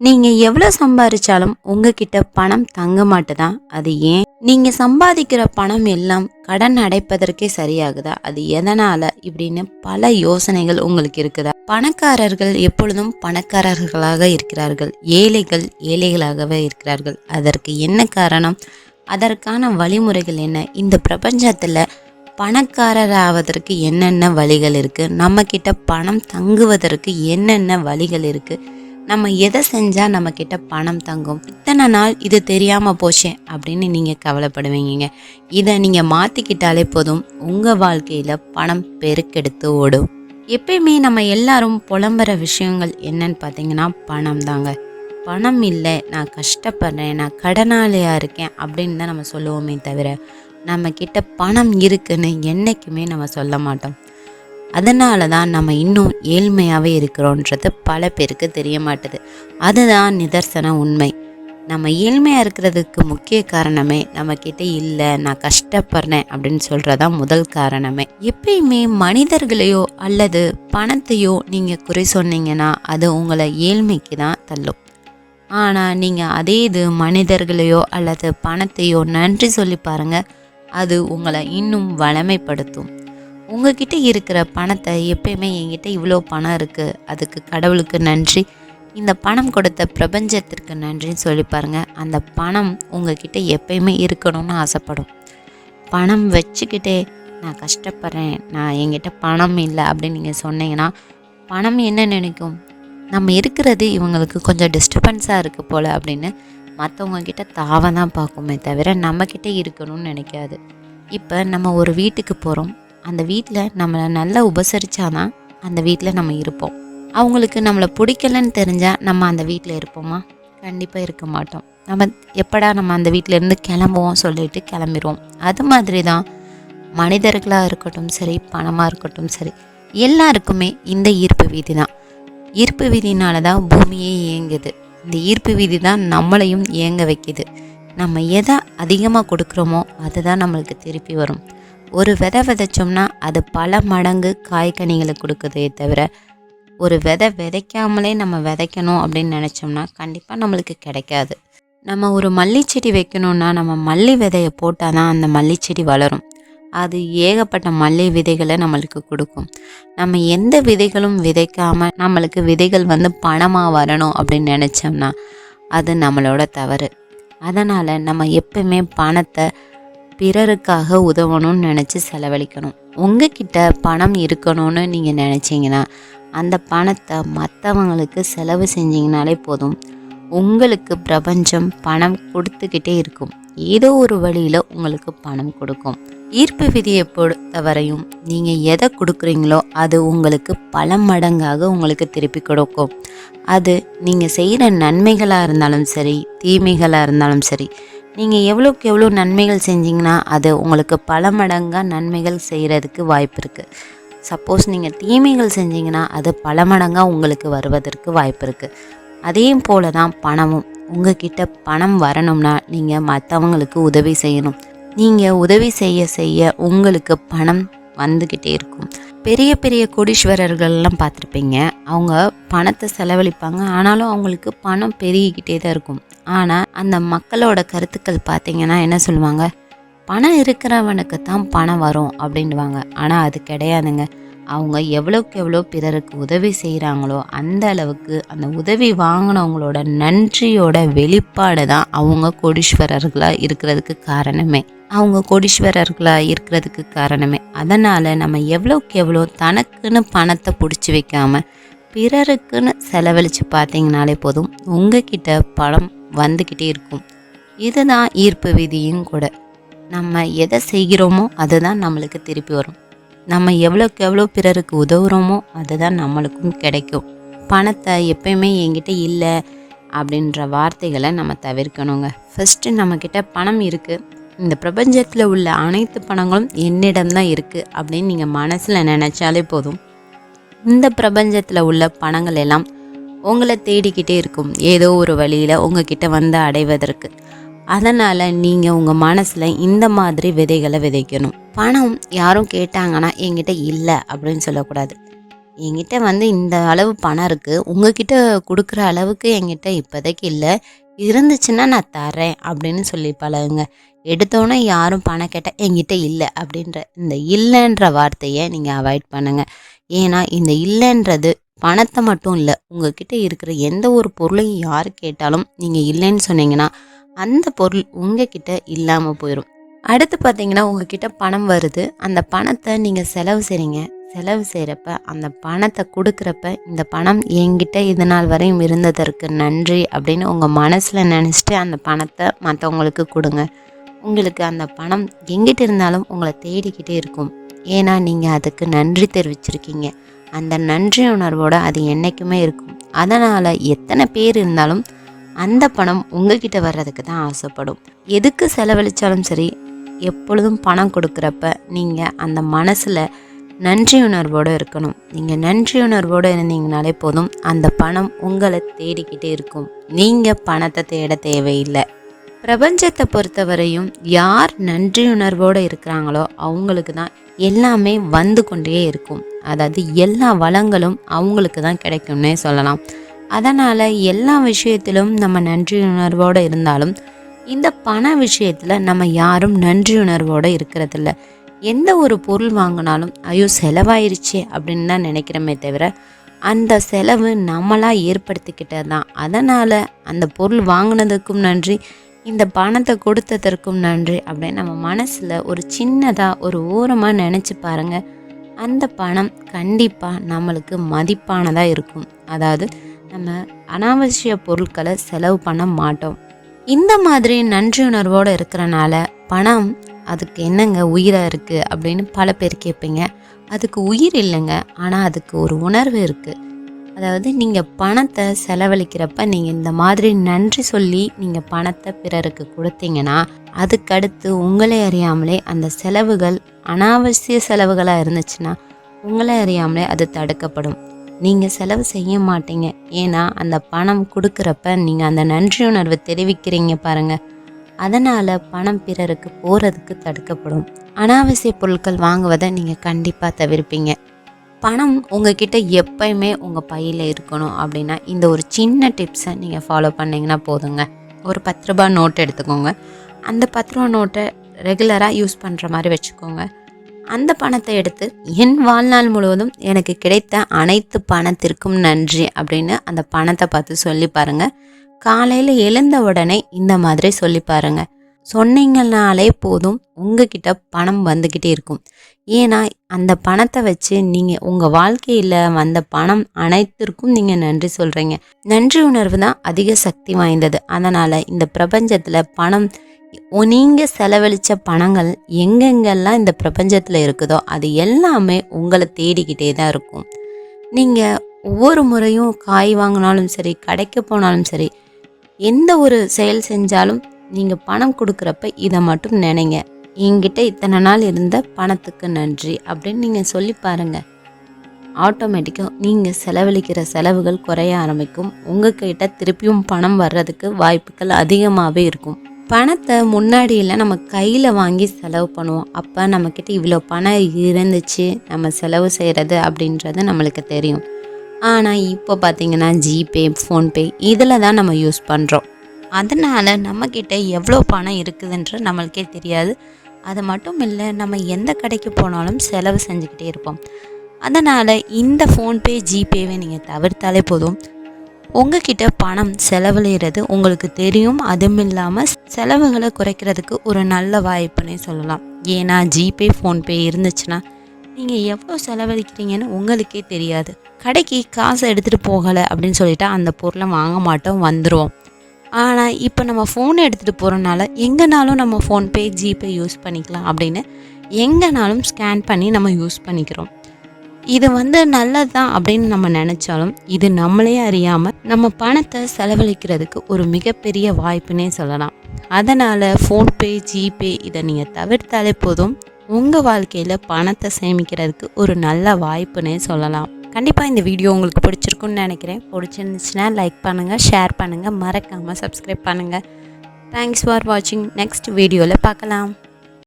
நீங்க எவ்வளவு சம்பாதிச்சாலும் உங்ககிட்ட பணம் தங்க மாட்டுதான் அது ஏன்? நீங்க சம்பாதிக்கிற பணம் எல்லாம் கடன் அடைப்பதற்கே சரியாகுதா? அது எதனால? இப்படின்னு பல யோசனைகள் உங்களுக்கு இருக்குதா? பணக்காரர்கள் எப்பொழுதும் பணக்காரர்களாக இருக்கிறார்கள். ஏழைகள் ஏழைகளாகவே இருக்கிறார்கள். அதற்கு என்ன காரணம்? அதற்கான வழிமுறைகள் என்ன? இந்த பிரபஞ்சத்துல பணக்காரராவதற்கு என்னென்ன வழிகள் இருக்கு? நம்ம கிட்ட பணம் தங்குவதற்கு என்னென்ன வழிகள் இருக்கு? நம்ம எதை செஞ்சால் நம்மக்கிட்ட பணம் தங்கும்? இத்தனை நாள் இது தெரியாமல் போச்சே அப்படின்னு நீங்கள் கவலைப்படுவீங்க. இதை நீங்கள் மாற்றிக்கிட்டாலே போதும். உங்கள் வாழ்க்கையில் பணம் பெருக்கெடுத்து ஓடும். எப்பயுமே நம்ம எல்லாரும் புலம்புற விஷயங்கள் என்னன்னு பார்த்தீங்கன்னா பணம் தாங்க. பணம் இல்லை நான் கஷ்டப்படுறேன் நான் கடனாளியாக இருக்கேன் அப்படின்னு தான் நம்ம சொல்லுவோமே தவிர நம்ம பணம் இருக்குன்னு என்றைக்குமே நம்ம சொல்ல மாட்டோம். அதனால தான் நம்ம இன்னும் ஏழ்மையாகவே இருக்கிறோன்றது பல பேருக்கு தெரிய மாட்டுது அதுதான் நிதர்சன உண்மை. நம்ம ஏழ்மையாக இருக்கிறதுக்கு முக்கிய காரணமே நம்மக்கிட்ட இல்லை நான் கஷ்டப்படுறேன் அப்படின்னு சொல்கிறதான் முதல் காரணமே. எப்பயுமே மனிதர்களையோ அல்லது பணத்தையோ நீங்கள் குறை சொன்னீங்கன்னா அது உங்களை ஏழ்மைக்கு தான் தள்ளும். ஆனால் நீங்கள் அதே இது மனிதர்களையோ அல்லது பணத்தையோ நன்றி சொல்லி பாருங்கள் அது உங்களை இன்னும் வளமைப்படுத்தும். உங்ககிட்ட இருக்கிற பணத்தை எப்பயுமே என்கிட்ட இவ்வளோ பணம் இருக்குது அதுக்கு கடவுளுக்கு நன்றி. இந்த பணம் கொடுத்த பிரபஞ்சத்திற்கு நன்றின்னு சொல்லி பாருங்கள் அந்த பணம் உங்ககிட்ட எப்பயுமே இருக்கணும்னு ஆசைப்படும். பணம் வச்சுக்கிட்டே நான் கஷ்டப்படுறேன். நான் என்கிட்ட பணம் இல்லை அப்படின்னு நீங்கள் சொன்னீங்கன்னா பணம் என்ன நினைக்கும்? நம்ம இருக்கிறது இவங்களுக்கு கொஞ்சம் டிஸ்டர்பன்ஸாக இருக்குது போல் அப்படின்னு மற்றவங்க கிட்ட தாவ தான் பார்க்குமே தவிர நம்மக்கிட்ட இருக்கணும்னு நினைக்காது. இப்போ நம்ம ஒரு வீட்டுக்கு போகிறோம் அந்த வீட்டில் நம்மளை நல்லா உபசரிச்சாதான் அந்த வீட்டில் நம்ம இருப்போம். அவங்களுக்கு நம்மளை பிடிக்கலன்னு தெரிஞ்சால் நம்ம அந்த வீட்டில் இருப்போமா? கண்டிப்பாக இருக்க மாட்டோம். நம்ம எப்படா நம்ம அந்த வீட்டிலேருந்து கிளம்புவோம் சொல்லிட்டு கிளம்பிடுவோம் அது மாதிரி தான் மனிதர்களாக இருக்கட்டும் சரி பணமாக இருக்கட்டும் சரி எல்லாருக்குமே இந்த ஈர்ப்பு வீதி தான் ஈர்ப்பு வீதினால தான் பூமியே இயங்குது. இந்த ஈர்ப்பு வீதி தான் நம்மளையும் இயங்க வைக்குது. நம்ம எதை அதிகமாக கொடுக்குறோமோ அதுதான் நம்மளுக்கு திருப்பி வரும். ஒரு விதை விதைச்சோம்னா அது பல மடங்கு காய்கனிகளை கொடுக்குதே தவிர ஒரு விதை விதைக்காமலே நம்ம விதைக்கணும் அப்படின்னு நினச்சோம்னா கண்டிப்பாக நம்மளுக்கு கிடைக்காது. நம்ம ஒரு மல்லி செடி வைக்கணும்னா நம்ம மல்லி விதையை போட்டால் தான் அந்த மல்லி செடி வளரும். அது ஏகப்பட்ட மல்லி விதைகளை நம்மளுக்கு கொடுக்கும். நம்ம எந்த விதைகளும் விதைக்காம நம்மளுக்கு விதைகள் வந்து பணமாக வரணும் அப்படின்னு நினச்சோம்னா அது நம்மளோட தவறு. அதனால் நம்ம எப்பவுமே பணத்தை பிறருக்காக உதவணும்னு நினச்சி செலவழிக்கணும். உங்ககிட்ட பணம் இருக்கணும்னு நீங்கள் நினச்சிங்கன்னா அந்த பணத்தை மற்றவங்களுக்கு செலவு செஞ்சிங்கனாலே போதும். உங்களுக்கு பிரபஞ்சம் பணம் கொடுத்துக்கிட்டே இருக்கும். ஏதோ ஒரு வழியில் உங்களுக்கு பணம் கொடுக்கும். ஈர்ப்பு விதியை பொறுத்தவரையும் நீங்கள் எதை கொடுக்குறீங்களோ அது உங்களுக்கு பல மடங்காக உங்களுக்கு திருப்பி கொடுக்கும். அது நீங்கள் செய்கிற நன்மைகளாக இருந்தாலும் சரி தீமைகளாக இருந்தாலும் சரி நீங்கள் எவ்வளோக்கு எவ்வளோ நன்மைகள் செஞ்சிங்கன்னா அது உங்களுக்கு பல மடங்காக நன்மைகள் செய்கிறதுக்கு வாய்ப்பு இருக்குது சப்போஸ் நீங்கள் தீமைகள் செஞ்சிங்கன்னா அது பல மடங்காக உங்களுக்கு வருவதற்கு வாய்ப்பு இருக்குது அதே போல தான் பணமும். உங்ககிட்ட பணம் வரணும்னா நீங்கள் மற்றவங்களுக்கு உதவி செய்யணும். நீங்கள் உதவி செய்ய செய்ய உங்களுக்கு பணம் வந்துக்கிட்டே இருக்கும். பெரிய பெரிய கோடீஸ்வரர்கள்லாம் பார்த்துருப்பீங்க. அவங்க பணத்தை செலவழிப்பாங்க. ஆனாலும் அவங்களுக்கு பணம் பெருகிக்கிட்டே தான் இருக்கும். ஆனால் அந்த மக்களோட கருத்துக்கள் பார்த்தீங்கன்னா என்ன சொல்லுவாங்க? பணம் இருக்கிறவனுக்கு தான் பணம் வரும் அப்படின்வாங்க ஆனால் அது கிடையாதுங்க. அவங்க எவ்வளோக்கு எவ்வளோ பிறருக்கு உதவி செய்கிறாங்களோ அந்த அளவுக்கு அந்த உதவி வாங்கினவங்களோட நன்றியோட வெளிப்பாடு தான் அவங்க கோடீஸ்வரர்களாக இருக்கிறதுக்கு காரணமே. அவங்க கோடீஸ்வரர்களாக இருக்கிறதுக்கு காரணமே. அதனால் நம்ம எவ்வளோக்கு எவ்வளோ தனக்குன்னு பணத்தை பிடிச்சி வைக்காம பிறருக்குன்னு செலவழித்து பார்த்தீங்கனாலே போதும் உங்ககிட்ட பணம் வந்துக்கிட்டே இருக்கும். இதுதான் ஈர்ப்பு விதியும் கூட. நம்ம எதை செய்கிறோமோ அதுதான் நம்மளுக்கு திருப்பி வரும். நம்ம எவ்வளோக்கு எவ்வளோ பிறருக்கு உதவுறோமோ அதுதான் நம்மளுக்கும் கிடைக்கும். பணத்தை எப்பயுமே என்கிட்ட இல்லை அப்படின்ற வார்த்தைகளை நம்ம தவிர்க்கணுங்க. ஃபஸ்ட்டு நம்மக்கிட்ட பணம் இருக்குது இந்த பிரபஞ்சத்தில் உள்ள அனைத்து பணங்களும் என்னிடம் தான் இருக்குது அப்படின்னு நீங்கள் மனசில் நினச்சாலே போதும். இந்த பிரபஞ்சத்தில் உள்ள பணங்கள் எல்லாம் உங்களை தேடிக்கிட்டே இருக்கும். ஏதோ ஒரு வழியில் உங்ககிட்ட வந்து அடைவதற்கு. அதனால் நீங்கள் உங்கள் மனசில் இந்த மாதிரி விதைகளை விதைக்கணும். பணம் யாரும் கேட்டாங்கன்னா என்கிட்ட இல்லை அப்படின்னு சொல்லக்கூடாது. என்கிட்ட வந்து இந்த அளவு பணம் இருக்குது உங்ககிட்ட கொடுக்குற அளவுக்கு என்கிட்ட இப்போதைக்கு இல்லை. இருந்துச்சுன்னா நான் தரேன் அப்படின்னு சொல்லி பழகுங்க. எடுத்தோன்னே யாரும் பணம் கேட்டால் என்கிட்ட இல்லை அப்படின்ற இந்த இல்லைன்ற வார்த்தையை நீங்கள் அவாய்ட் பண்ணுங்கள் ஏன்னா இந்த இல்லைன்றது பணத்தை மட்டும் இல்லை உங்ககிட்ட இருக்கிற எந்த ஒரு பொருளையும் யார் கேட்டாலும் நீங்கள் இல்லைன்னு சொன்னீங்கன்னா அந்த பொருள் உங்ககிட்ட இல்லாமல் போயிடும் அடுத்து பார்த்தீங்கன்னா உங்ககிட்ட பணம் வருது. அந்த பணத்தை நீங்கள் செலவு செய்கிறீங்க செலவு செய்கிறப்ப அந்த பணத்தை கொடுக்குறப்ப இந்த பணம் என்கிட்ட இது நாள் வரையும் இருந்ததற்கு நன்றி அப்படின்னு உங்கள் மனசில் நினச்சிட்டு அந்த பணத்தை மற்றவங்களுக்கு கொடுங்க. உங்களுக்கு அந்த பணம் எங்கிட்ட இருந்தாலும் உங்களை தேடிக்கிட்டே இருக்கும். ஏன்னா நீங்கள் அதுக்கு நன்றி தெரிவிச்சிருக்கீங்க. அந்த நன்றி உணர்வோடு அது என்றைக்குமே இருக்கும். அதனால் எத்தனை பேர் இருந்தாலும் அந்த பணம் உங்ககிட்ட வர்றதுக்கு தான் ஆசைப்படும். எதுக்கு செலவழித்தாலும் சரி எப்பொழுதும் பணம் கொடுக்குறப்ப நீங்கள் அந்த மனசில் நன்றி உணர்வோடு இருக்கணும். நீங்கள் நன்றி உணர்வோடு இருந்தீங்கனாலே போதும். அந்த பணம் உங்களை தேடிக்கிட்டே இருக்கும். நீங்கள் பணத்தை தேட தேவையில்லை. பிரபஞ்சத்தை பொறுத்தவரையும் யார் நன்றி உணர்வோடு இருக்கிறாங்களோ அவங்களுக்கு தான் எல்லாமே வந்து கொண்டே இருக்கும். அதாவது எல்லா வளங்களும் அவங்களுக்கு தான் கிடைக்கும்னே சொல்லலாம். அதனால் எல்லா விஷயத்திலும் நம்ம நன்றி உணர்வோடு இருந்தாலும் இந்த பண விஷயத்தில் நம்ம யாரும் நன்றி உணர்வோடு இருக்கிறதில்ல. எந்த ஒரு பொருள் வாங்கினாலும் ஐயோ செலவாயிருச்சே அப்படின்னு தான் நினைக்கிறோமே தவிர அந்த செலவு நம்மளாக ஏற்படுத்திக்கிட்டது தான். அதனால் அந்த பொருள் வாங்கினதுக்கும் நன்றி இந்த பணத்தை கொடுத்ததற்கும் நன்றி அப்படின்னு நம்ம மனசில் ஒரு சின்னதாக ஒரு ஓரமாக நினச்சி பாருங்கள் அந்த பணம் கண்டிப்பாக நம்மளுக்கு மதிப்பானதாக இருக்கும். அதாவது நம்ம அனாவசிய பொருட்களை செலவு பண்ண மாட்டோம். இந்த மாதிரி நன்றி உணர்வோடு இருக்கிறனால பணம் அதுக்கு என்னங்க உயிராக இருக்குது அப்படின்னு பல பேர் கேட்பீங்க. அதுக்கு உயிர் இல்லைங்க ஆனால் அதுக்கு ஒரு உணர்வு இருக்குது அதாவது நீங்கள் பணத்தை செலவழிக்கிறப்ப நீங்கள் இந்த மாதிரி நன்றி சொல்லி நீங்கள் பணத்தை பிறருக்கு கொடுத்தீங்கன்னா அதுக்கடுத்து உங்களை அறியாமலே அந்த செலவுகள் அனாவசிய செலவுகளாக இருந்துச்சுன்னா உங்களை அறியாமலே அது தடுக்கப்படும். நீங்கள் செலவு செய்ய மாட்டீங்க. ஏன்னா அந்த பணம் கொடுக்குறப்ப நீங்கள் அந்த நன்றி உணர்வை தெரிவிக்கிறீங்க பாருங்கள் அதனால் பணம் பிறருக்கு போகிறதுக்கு தடுக்கப்படும். அனாவசிய பொருட்கள் வாங்குவதை நீங்கள் கண்டிப்பாக தவிர்ப்பீங்க. பணம் உங்ககிட்ட எப்பயுமே உங்கள் பையில் இருக்கணும் அப்படின்னா இந்த ஒரு சின்ன டிப்ஸை நீங்கள் ஃபாலோ பண்ணிங்கன்னா போதுங்க. ஒரு பத்து ரூபா நோட் எடுத்துக்கோங்க. அந்த பத்து ரூபா நோட்டை ரெகுலராக யூஸ் பண்ணுற மாதிரி வச்சுக்கோங்க. அந்த பணத்தை எடுத்து என் வாழ்நாள் முழுவதும் எனக்கு கிடைத்த அனைத்து பணத்திற்கும் நன்றி அப்படின்னு அந்த பணத்தை பார்த்து சொல்லி பாருங்கள் காலையில் எழுந்த உடனே இந்த மாதிரி சொல்லி பாருங்கள் சொன்னீங்கனாலே போதும் உங்ககிட்ட பணம் வந்துக்கிட்டே இருக்கும். ஏன்னா அந்த பணத்தை வச்சு நீங்கள் உங்கள் வாழ்க்கையில் வந்த பணம் அனைத்திற்கும் நீங்கள் நன்றி சொல்கிறீங்க நன்றி உணர்வு தான் அதிக சக்தி வாய்ந்தது. அதனால் இந்த பிரபஞ்சத்தில் பணம் நீங்கள் செலவழித்த பணங்கள் எங்கெங்கெல்லாம் இந்த பிரபஞ்சத்தில் இருக்குதோ அது எல்லாமே உங்களை தேடிக்கிட்டே தான் இருக்கும். நீங்கள் ஒவ்வொரு முறையும் காய் வாங்கினாலும் சரி கடைக்கு போனாலும் சரி எந்த ஒரு செயல் செஞ்சாலும் நீங்கள் பணம் கொடுக்குறப்ப இதை மட்டும் நினைங்க. என்கிட்ட இத்தனை நாள் இருந்த பணத்துக்கு நன்றி அப்படின்னு நீங்கள் சொல்லி பாருங்கள் ஆட்டோமேட்டிக்காக நீங்கள் செலவழிக்கிற செலவுகள் குறைய ஆரம்பிக்கும். உங்கள் கிட்ட திருப்பியும் பணம் வர்றதுக்கு வாய்ப்புகள் அதிகமாகவே இருக்கும். பணத்தை முன்னாடியெல்லாம் நம்ம கையில் வாங்கி செலவு பண்ணுவோம். அப்போ நம்மக்கிட்ட இவ்வளோ பணம் இருந்துச்சு நம்ம செலவு செய்கிறது அப்படின்றது நம்மளுக்கு தெரியும். ஆனால் இப்போ பார்த்திங்கன்னா ஜிபே ஃபோன்பே இதில் தான் நம்ம யூஸ் பண்ணுறோம் அதனால் நம்மக்கிட்ட எவ்வளோ பணம் இருக்குதுன்ற நம்மளுக்கே தெரியாது. அது மட்டும் இல்லை நம்ம எந்த கடைக்கு போனாலும் செலவு செஞ்சுக்கிட்டே இருப்போம். அதனால் இந்த ஃபோன்பே ஜிபேவை நீங்கள் தவிர்த்தாலே போதும். உங்ககிட்ட பணம் செலவழிகிறது உங்களுக்கு தெரியும். அதுவும் இல்லாமல் செலவுகளை குறைக்கிறதுக்கு ஒரு நல்ல வாய்ப்புன்னே சொல்லலாம். ஏன்னா ஜிபே ஃபோன்பே இருந்துச்சுன்னா நீங்கள் எவ்வளோ செலவழிக்கிறீங்கன்னு உங்களுக்கே தெரியாது. கடைக்கு காசை எடுத்துகிட்டு போகலை அப்படின்னு சொல்லிட்டு அந்த பொருளை வாங்க மாட்டோம் வந்துடுவோம் ஆனால் இப்போ நம்ம ஃபோன் எடுத்துகிட்டு போகிறனால எங்கேனாலும் நம்ம ஃபோன்பே ஜிபே யூஸ் பண்ணிக்கலாம் அப்படின்னு எங்கேனாலும் ஸ்கேன் பண்ணி நம்ம யூஸ் பண்ணிக்கிறோம். இது வந்து நல்லது தான் அப்படின்னு நம்ம நினச்சாலும் இது நம்மளே அறியாமல் நம்ம பணத்தை செலவழிக்கிறதுக்கு ஒரு மிகப்பெரிய வாய்ப்புனே சொல்லலாம். அதனால் ஃபோன்பே ஜிபே இதை நீங்கள் தவிர்த்தாலே போதும். உங்கள் வாழ்க்கையில் பணத்தை சேமிக்கிறதுக்கு ஒரு நல்ல வாய்ப்புனே சொல்லலாம். கண்டிப்பாக இந்த வீடியோ உங்களுக்கு பிடிச்சிருக்குன்னு நினைக்கிறேன். பிடிச்சிருந்துச்சுன்னா லைக் பண்ணுங்கள் ஷேர் பண்ணுங்கள் மறக்காமல் சப்ஸ்கிரைப் பண்ணுங்கள் தேங்க்ஸ் ஃபார் வாட்சிங் நெக்ஸ்ட் வீடியோவில் பார்க்கலாம்.